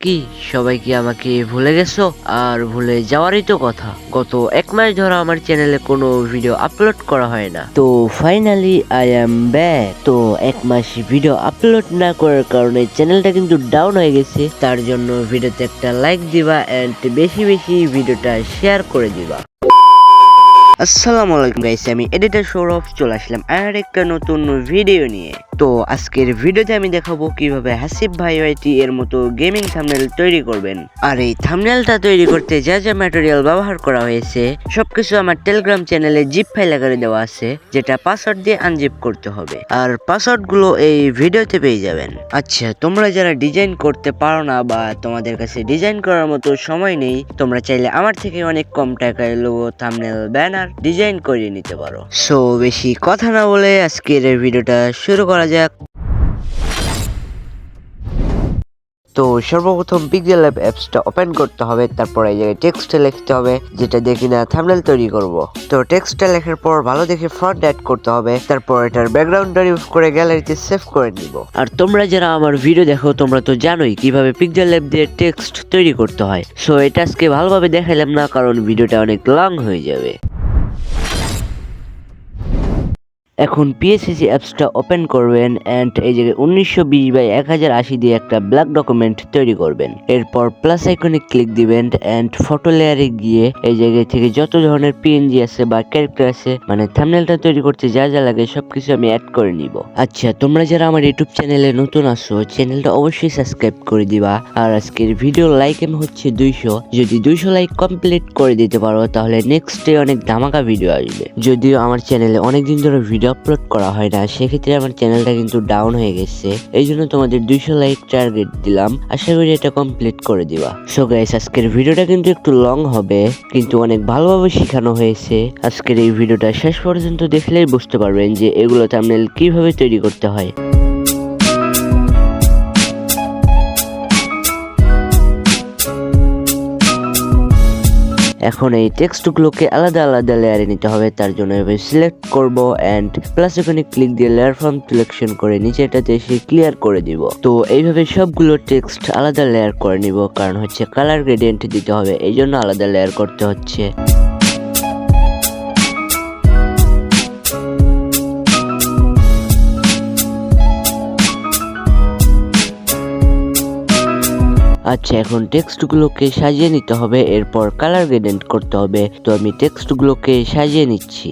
কি? সবাই কি আমাকে ভুলে গেছো? আর ভুলে যাওয়ারই তো কথা। গত এক মাস ধরে আমার চ্যানেলে কোনো ভিডিও আপলোড করা হয় না। তো ফাইনালি আই এম ব্যাক তো এক মাস ভিডিও আপলোড না করার কারণে চ্যানেলটা কিন্তু ডাউন হয়ে গেছে। তার জন্য ভিডিওতে একটা লাইক দিবা এন্ড বেশি বেশি ভিডিওটা শেয়ার করে দিবা। আসসালামু আলাইকুম গাইস আমি এডিটর সৌরভ, চলে আসলাম আর একটা নতুন ভিডিও নিয়ে। তো আজকের ভিডিওতে আমি দেখাবো কীভাবে হাসিব ভাই ওয়াইটি এর মতো গেমিং থাম্বনেল তৈরি করবেন। আর এই থাম্বনেলটা তৈরি করতে যা যা ম্যাটেরিয়াল ব্যবহার করা হয়েছে, সবকিছু আমার টেলিগ্রাম চ্যানেলে জিপ ফাইল আকারে দেওয়া আছে, যেটা পাসওয়ার্ড দিয়ে আনজিপ করতে হবে। আর পাসওয়ার্ডগুলো এই ভিডিওতে পেয়ে যাবেন। আচ্ছা তোমরা যারা ডিজাইন করতে পারো না বা তোমাদের কাছে ডিজাইন করার মতো সময় নেই, তোমরা চাইলে আমার থেকে অনেক কম টাকায় লোগো থাম্বনেল ব্যানার ডিজাইন করে নিতে পারো। সো বেশি কথা না বলে আজকের এই ভিডিওটা শুরু করা যাক। তো সর্বপ্রথম পিক্সেল অ্যাপ অ্যাপসটা ওপেন করতে হবে তারপর এই জায়গায় টেক্সটে লিখতে হবে যেটা দিয়ে কিনা থাম্বনেল তৈরি করব। তো টেক্সটটা লেখার পর ভালো দেখে ফন্ট অ্যাড করতে হবে তারপর এটার ব্যাকগ্রাউন্ডটা রিমুভ করে গ্যালারিতে সেভ করে নিব। আর তোমরা যারা আমার ভিডিও দেখো তোমরা তো জানোই কীভাবে পিক্সেল ল্যাব দিয়ে টেক্সট তৈরি করতে হয়। সো এটা আজকে ভালোভাবে দেখাইলাম না কারণ ভিডিওটা অনেক লং হয়ে যাবে। এখন পিএসসিসি অ্যাপসটা ওপেন করবেন অ্যান্ড এই জায়গায় উনিশশো বিশ বাই এক হাজার আশি দিয়ে একটা ব্ল্যাক ডকুমেন্ট তৈরি করবেন। এরপর প্লাস আইকনে ক্লিক দিবেন অ্যান্ড ফটো লেয়ারে গিয়ে এই জায়গায় থেকে যত ধরনের পিএনজি আছে বা ক্যারেক্টার আছে মানে থাম্বনেলটা তৈরি করতে যা যা লাগে সবকিছু আমি অ্যাড করে নিব। আচ্ছা তোমরা যারা আমার ইউটিউব চ্যানেলে নতুন আসো চ্যানেলটা অবশ্যই সাবস্ক্রাইব করে দিবা। আর আজকের ভিডিও লাইক এম হচ্ছে দুইশো। যদি দুইশো লাইক কমপ্লিট করে দিতে পারো, তাহলে নেক্সট ডে অনেক ধামাকা ভিডিও আসবে। যদিও আমার চ্যানেলে অনেকদিন ধরে ভিডিও আপলোড করা হয় না, সেক্ষেত্রে আমার চ্যানেলটা কিন্তু ডাউন হয়ে গেছে। এই জন্য তোমাদের দুইশো লাইক টার্গেট দিলাম। আশা করি এটা কমপ্লিট করে দিবা। সো গাইস আজকের ভিডিওটা কিন্তু একটু লং হবে, কিন্তু অনেক ভালোভাবে শেখানো হয়েছে। আজকের এই ভিডিওটা শেষ পর্যন্ত দেখলেই বুঝতে পারবেন যে এগুলো থাম্বনেল কীভাবে তৈরি করতে হয়। এখন এই টেক্সটগুলোকে আলাদা আলাদা লেয়ারে নিতে হবে, তার জন্য এভাবে সিলেক্ট করব অ্যান্ড প্লাস এখানে ক্লিক দিয়ে লেয়ার ফর্ম সিলেকশন করে নিচে এটাতে এসে ক্লিয়ার করে দিব। তো এইভাবে সবগুলো টেক্সট আলাদা লেয়ার করে নিব, কারণ হচ্ছে কালার গ্রেডিয়েন্ট দিতে হবে এই জন্য আলাদা লেয়ার করতে হচ্ছে। আচ্ছা এখন টেক্সটগুলোকে সাজিয়ে নিতে হবে, এরপর কালার গ্রেডেন্ট করতে হবে। তো আমি টেক্সট গুলোকে সাজিয়ে নিচ্ছি।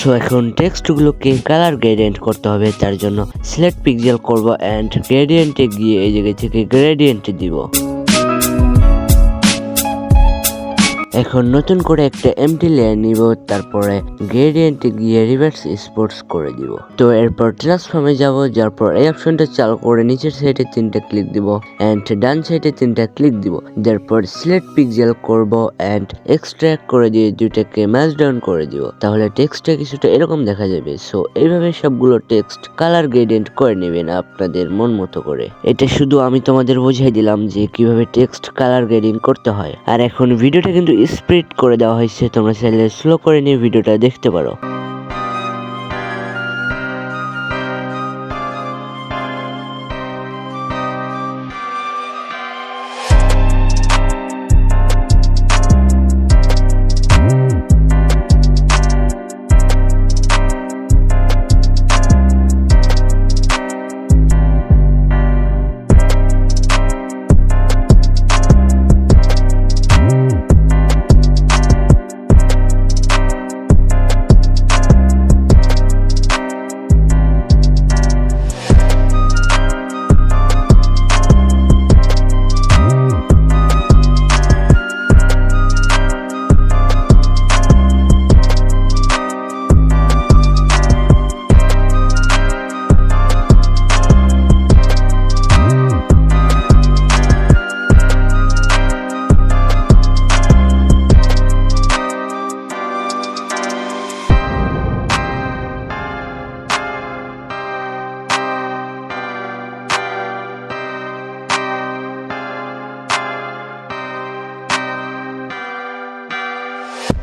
সো এখন টেক্সটগুলোকে কালার গ্রেডিয়েন্ট করতে হবে, তার জন্য সিলেক্ট পিক্সেল করব অ্যান্ড গ্রেডিয়েন্টে গিয়ে এই জায়গা থেকে গ্রেডিয়েন্ট দিব। এখন নতুন করে একটা এমটি লেয়ার নিব, তারপরে গ্রেডিয়েন্টে গিয়ে রিভার্স স্পোর্টস করে দিব। তো এরপর ট্রান্সফর্মে যাব, যার পর এই অপশনটা চালু করে নিচের সাইডে তিনটা ক্লিক দিব অ্যান্ড ডান সাইডে তিনটা ক্লিক দিব। তারপর সিলেক্ট পিক্সেল করব অ্যান্ড এক্সট্রাক্ট করে দিয়ে দুইটাকে ম্যাচ ডাউন করে দিব। তাহলে টেক্সটটা কিছুটা এরকম দেখা যাবে। সো এইভাবে সবগুলো টেক্সট কালার গ্রেডিয়েন্ট করে নেবেন আপনাদের মন মতো করে। এটা শুধু আমি তোমাদের বুঝিয়ে দিলাম যে কীভাবে টেক্সট কালার গ্রেডিং করতে হয়। আর এখন ভিডিওটা কিন্তু স্প্রিড করে দেওয়া হয়েছে তোমরা চাইলে স্লো করে নিয়ে ভিডিওটা দেখতে পারো।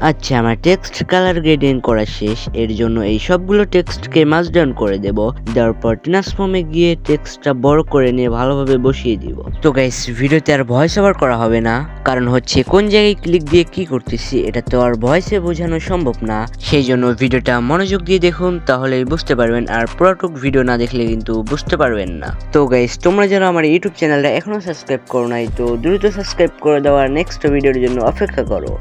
আচ্ছা আমার টেক্সট কালার গ্রেডিং করা শেষ। এর জন্য এই সবগুলো টেক্সটকে মাস ডাউন করে দেব। দেওয়ার পর ট্রান্সফর্মে গিয়ে টেক্সটটা বড় করে নিয়ে ভালোভাবে বসিয়ে দিব। তো গাইস ভিডিওতে আর ভয়েস ওভার করা হবে না। কারণ হচ্ছে, কোন জায়গায় ক্লিক দিয়ে কি করতেছি, এটা তো আর ভয়েসে বোঝানো সম্ভব না। সেই জন্য ভিডিওটা মনোযোগ দিয়ে দেখুন, তাহলেই বুঝতে পারবেন। আর পুরোটুক ভিডিও না দেখলে কিন্তু বুঝতে পারবেন না। তো গাইস তোমরা যারা আমার ইউটিউব চ্যানেলটা এখনও সাবস্ক্রাইব করো নাই, তো দ্রুত সাবস্ক্রাইব করে দেওয়ার নেক্সট ভিডিওর জন্য অপেক্ষা করো।